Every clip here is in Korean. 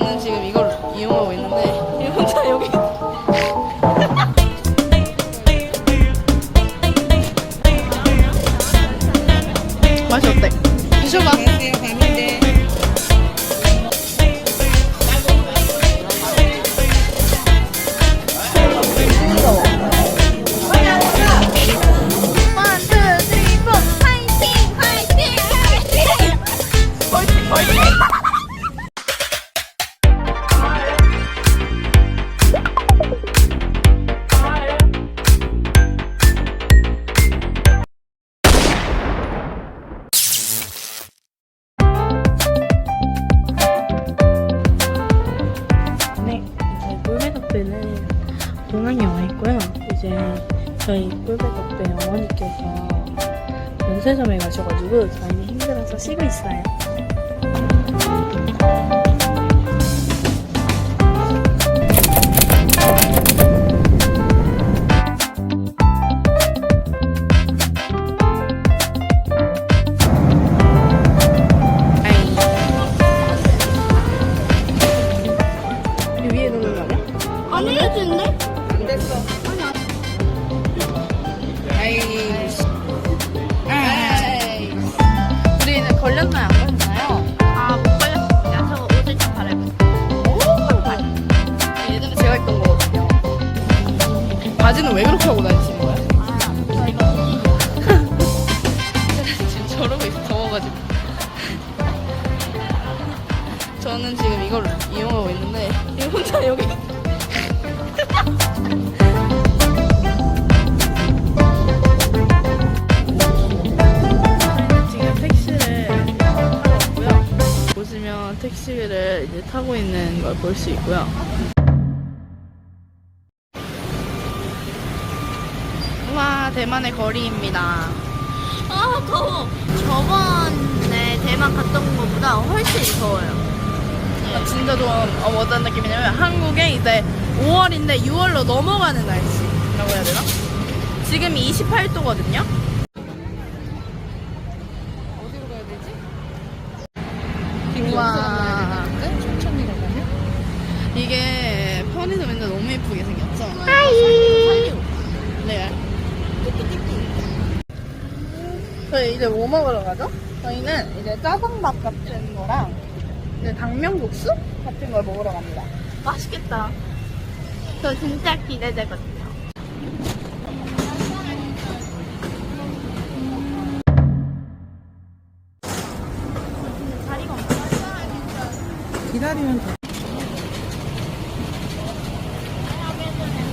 저는 지금 이걸 이용하고 있는데 이 혼자 여기 맛이 어때? 드셔봐. 화이팅! 화이팅! 화이팅! 힘들어서 우리 타고 있는 걸 볼 수 있고요. 와, 대만의 거리입니다. 아, 더워. 저번에 대만 갔던 것보다 훨씬 더워요. 아, 진짜 좀 어, 어떤 느낌이냐면 한국에 이제 5월인데 6월로 넘어가는 날씨라고 해야 되나? 지금이 28도거든요. 하이. 네. 저희 이제 뭐 먹으러 가죠? 저희는 이제 짜장밥 같은 거랑 이제 당면국수 같은 걸 먹으러 갑니다. 맛있겠다. 저 진짜 기대되거든요. 기다리면 돼.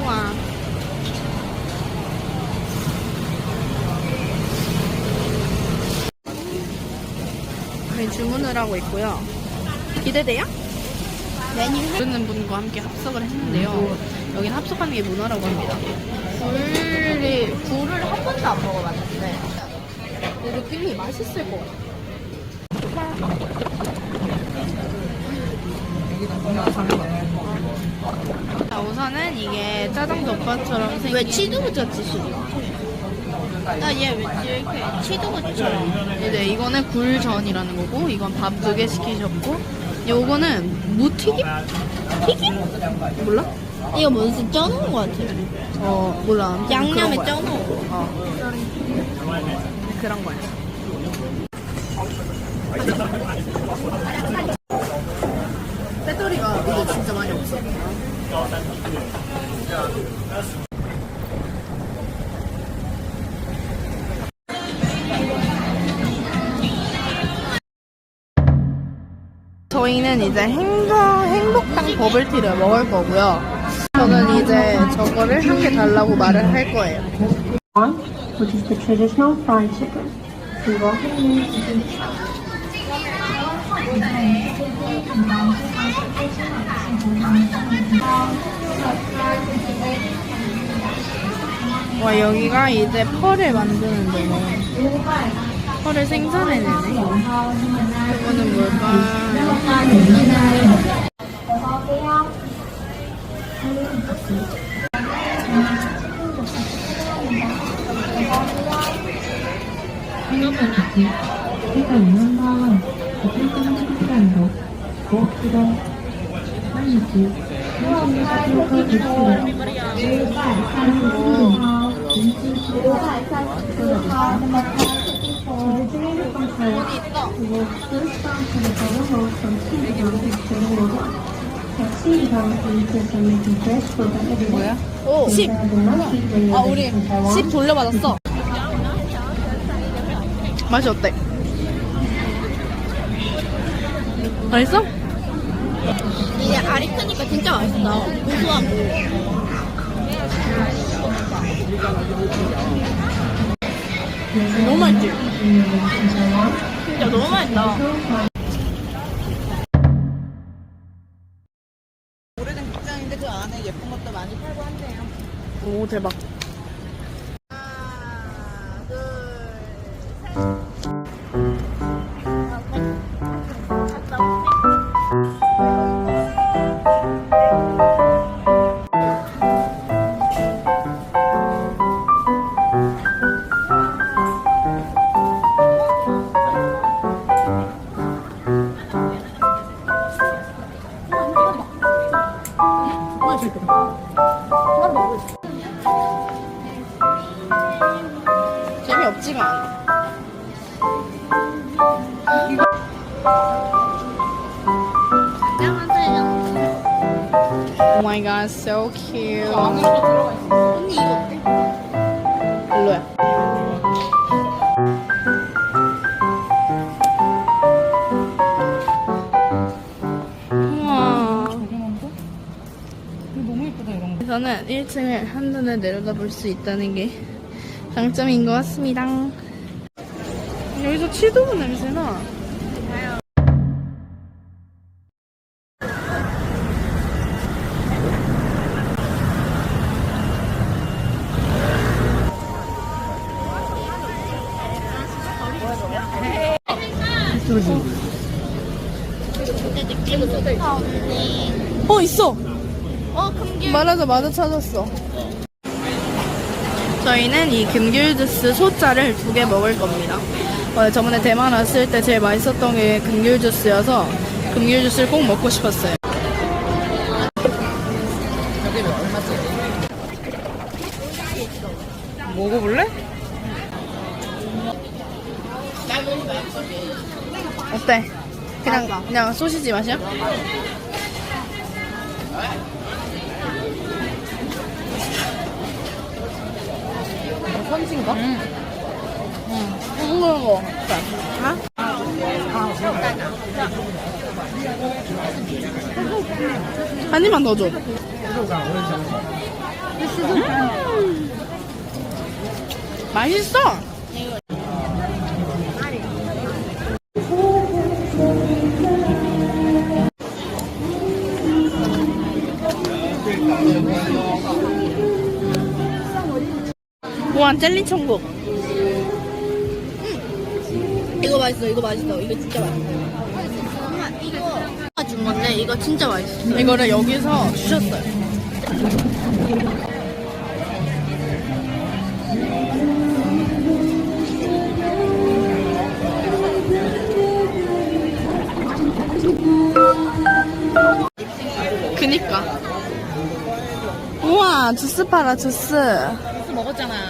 우와. 주문을 하고 있고요. 기대돼요? 메뉴 모르는 분과 함께 합석을 했는데요. 여기는 합석하는 게 문화라고 합니다. 굴이 굴을 한 번도 안 먹어봤는데 근데 느낌이 맛있을 것 같아요. 자, 우선은 이게 짜장 덮밥처럼 생긴 왜 치두부젓지 시려? 나 얘 왠지 이렇게 치두부처럼 이제 이거는 굴전이라는 거고 이건 밥 두 개 시키셨고 요거는 무튀김? 튀김? 몰라? 이거 무슨 쪄놓은 거 같아 어 몰라 아무튼 양념에 그런 거야. 쪄놓은 거 어 그런 거야 배터리가 이게 진짜 많이 없어 저희는 이제 행복, 행복당 버블티를 먹을 거고요. 저는 이제 저거를 한 개 달라고 말을 할 거예요. which is the traditional fried chicken. The 와 여기가 이제 펄을 만드는 데네. 펄을 생산해내네. 이거는 뭘까 오, 10. The monkey when 아, 우리 in Taiwan. 10 돌려받았어. 맛이 어때? 맛있어? 이게 알이 크니까 진짜 맛있어. 고소하고. 너무 맛있지? Taiwan, 진짜 너무 맛있다. 오래된 극장인데 그 안에 예쁜 것도 많이 팔고 한대요. 오, 대박. 언니 이거 어때? 별로야. 우와. 너무 예쁘다 이런 거. 저는 1층을 한눈에 내려다볼 수 있다는 게 장점인 것 같습니다. 여기서 치도부 냄새나. 어 있어. 어, 금귤. 말하자 마자 찾았어. 저희는 이 금귤 주스 소자를 두 개 먹을 겁니다. 어, 저번에 대만 왔을 때 제일 맛있었던 게 금귤 주스여서 금귤 주스를 꼭 먹고 싶었어요. 먹어볼래? 어때? 그냥 그냥 소시지 맛이야? 선지인가? 무슨 거 같다. 한 입만 더 줘. 음. 맛있어. 우와 젤리 천국. 이거 맛있어. 이거 맛있어. 이거 진짜 맛있어. 이거 준 건데 이거 진짜 맛있어. 이거를 여기서 주셨어요. 그니까. 우와, 주스 팔아, 주스. 이거 먹었잖아.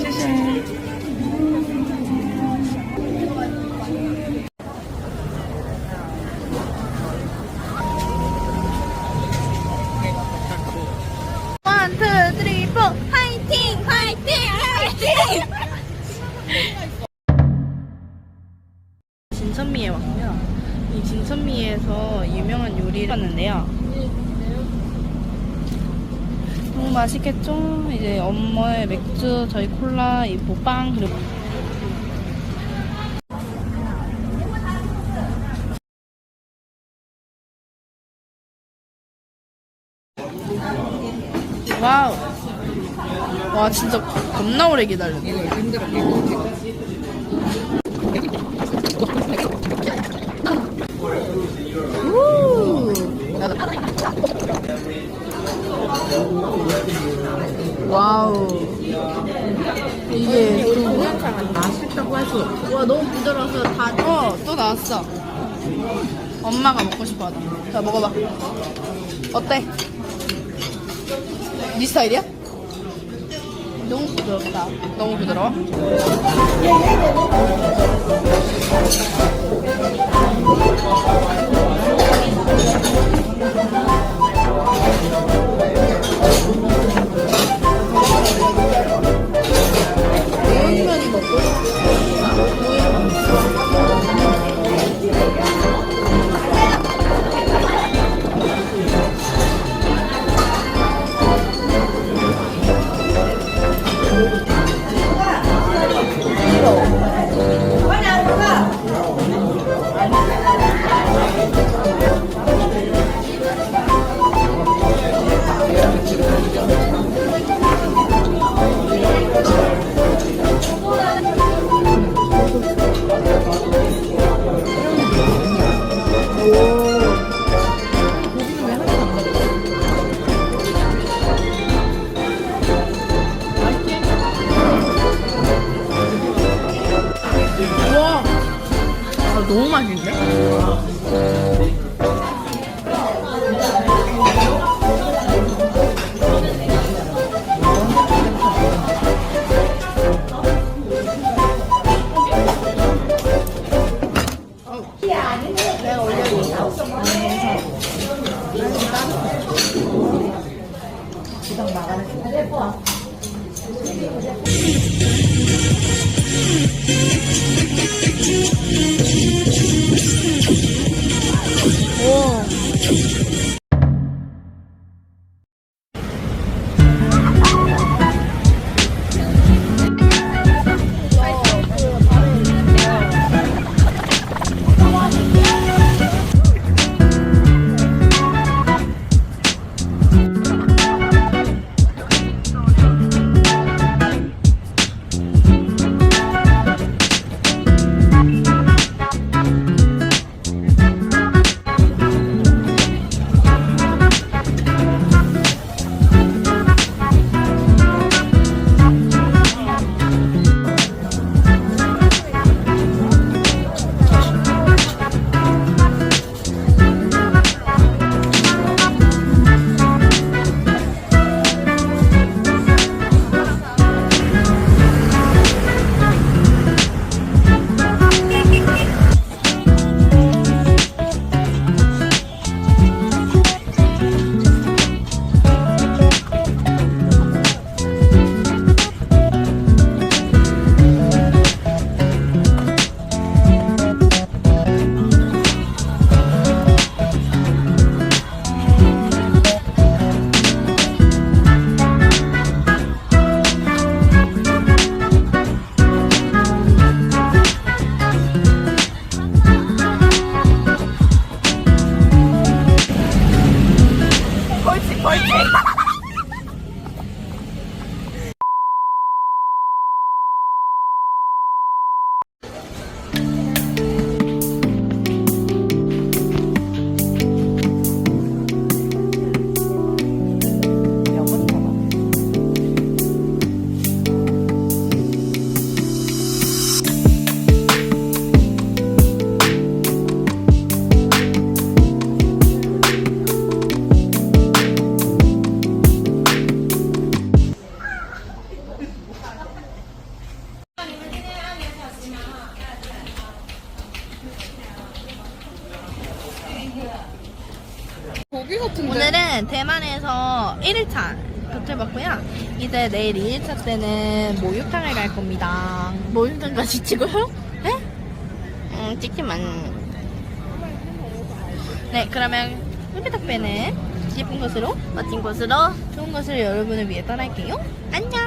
哦。 원, 투, 쓰리, 포, 화이팅! 화이팅! 화이팅! 진천미에 왔고요. 이 진천미에서 유명한 요리를 하는데요. 너무 맛있겠죠? 이제 엄마의 맥주, 저희 콜라, 이 뭐빵 그리고 와우. 와 진짜 겁나 오래 기다렸네. 우. 와우. 이게 맛있다고 할 수 없어. 와, 너무 부드러워서 다. 어, 또 나왔어. 엄마가 먹고 싶어 하다. 자, 먹어봐. 어때? 네 스타일이야? 너무 부드럽다. 너무 부드러워? 우 너무 맛있는데? 오늘은 대만에서 1일차 겉해봤고요. 이제 내일 2일차 때는 목욕탕을 갈 겁니다. 모임장까지 찍어요? 네? 응, 찍지만. 네, 그러면 흡비덕배는 예쁜 곳으로 멋진 곳으로 좋은 것을 여러분을 위해 떠날게요. 안녕!